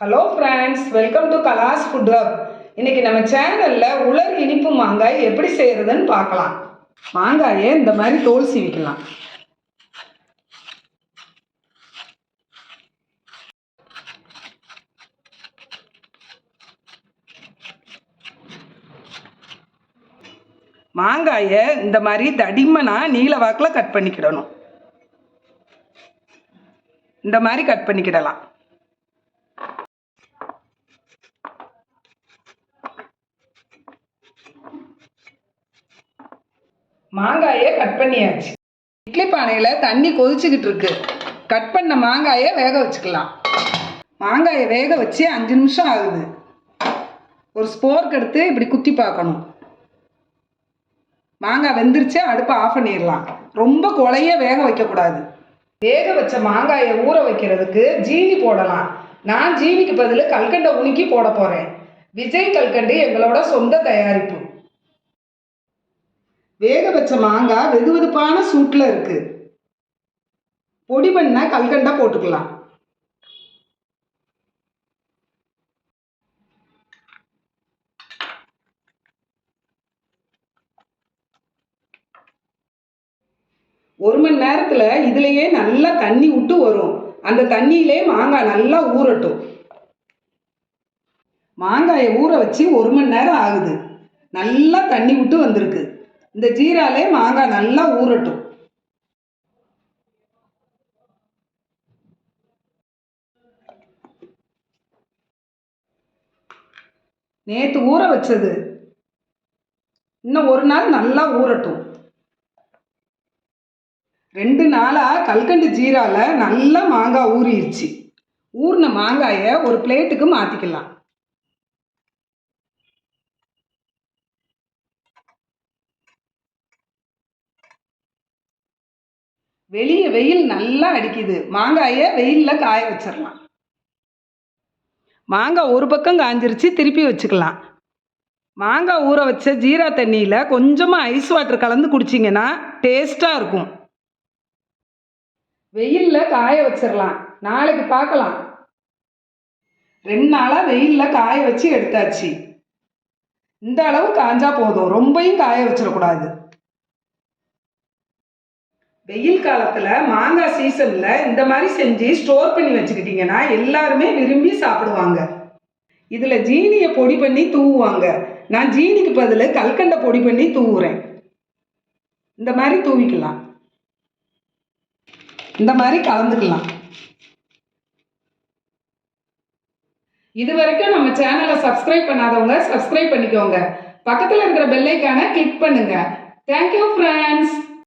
Hello friends welcome to Kala's food hub இன்னைக்கு நம்ம சேனலில் உலர் இனிப்பு மாங்காய் எப்படி செய்கிறதுன்னு பார்க்கலாம். மாங்காயை இந்த மாதிரி தோல் சீவிக்கலாம். மாங்காயை இந்த மாதிரி தடிமனாக நீல வாக்கில் கட் பண்ணிக்கிடணும். இந்த மாதிரி கட் பண்ணிக்கிடலாம். மாங்காயை கட் பண்ணியாச்சு. இட்லி பானையில் தண்ணி கொதிச்சுக்கிட்டு இருக்கு. கட் பண்ண மாங்காயை வேக வச்சுக்கலாம். மாங்காயை வேக வச்சு அஞ்சு நிமிஷம் ஆகுது. ஒரு ஸ்போர்க் எடுத்து இப்படி குத்தி பார்க்கணும். மாங்காய் வெந்துருச்சு அடுப்பை ஆஃப் பண்ணிடலாம். ரொம்ப குழைய வேக வைக்கக்கூடாது. வேக வச்ச மாங்காயை ஊற வைக்கிறதுக்கு ஜீனி போடலாம். நான் ஜீனிக்கு பதில் கல்கண்டை உணுக்கி போட போகிறேன் விஜய் கல்கண்டு எங்களோட சொந்த தயாரிப்பு. வேக வச்ச மாங்காய் வெது வெதுப்பான சூட்டில் இருக்குது பொடி பண்ண கல்கண்டா போட்டுக்கலாம். ஒரு மணி நேரத்தில் இதுலேயே நல்லா தண்ணி விட்டு வரும். அந்த தண்ணியிலே மாங்காய் நல்லா ஊறட்டும். மாங்காயை ஊற வச்சு ஒரு மணி நேரம் ஆகுது. நல்லா தண்ணி விட்டு வந்திருக்கு. இந்த ஜீராலே மாங்காய் நல்லா ஊறட்டும். நேற்று ஊற வச்சது இன்னும் ஒரு நாள் நல்லா ஊறட்டும். ரெண்டு நாளாக கல்கண்டு ஜீரால நல்லா மாங்காய் ஊறிடுச்சு ஊறின மாங்காயை ஒரு பிளேட்டுக்கு மாற்றிக்கலாம் வெளியே வெயில் நல்லா அடிக்குது. மாங்காயை வெயிலில் காய வச்சிடலாம் மாங்காய் ஒரு பக்கம் காஞ்சிருச்சு திருப்பி வச்சுக்கலாம். மாங்காய் ஊற வச்ச ஜீரா தண்ணியில் கொஞ்சமாக ஐஸ் வாட்டர் கலந்து குடிச்சிங்கன்னா டேஸ்ட்டாக இருக்கும். வெயிலில் காய வச்சிடலாம் நாளைக்கு பார்க்கலாம் ரெண்டு நாளாக வெயிலில் காய வச்சு எடுத்தாச்சு. இந்த அளவு காஞ்சா போதும். ரொம்பையும் காய வச்சிடக்கூடாது வெயில் காலத்தில் மாங்காய் சீசனில் இந்த மாதிரி செஞ்சு ஸ்டோர் பண்ணி வச்சுக்கிட்டிங்கன்னா எல்லாருமே விரும்பி சாப்பிடுவாங்க. இதில் ஜீனியை பொடி பண்ணி தூவுவாங்க. நான் ஜீனிக்கு பதில் கல்கண்டை பொடி பண்ணி தூவுறேன். இந்த மாதிரி தூவிக்கலாம். இந்த மாதிரி கலந்துக்கலாம். இது வரைக்கும் நம்ம சேனலை சப்ஸ்கிரைப் பண்ணாதவங்க சப்ஸ்கிரைப் பண்ணிக்கோங்க. பக்கத்தில் இருக்கிற பெல்லைக்கான கிளிக் பண்ணுங்க. Thank you friends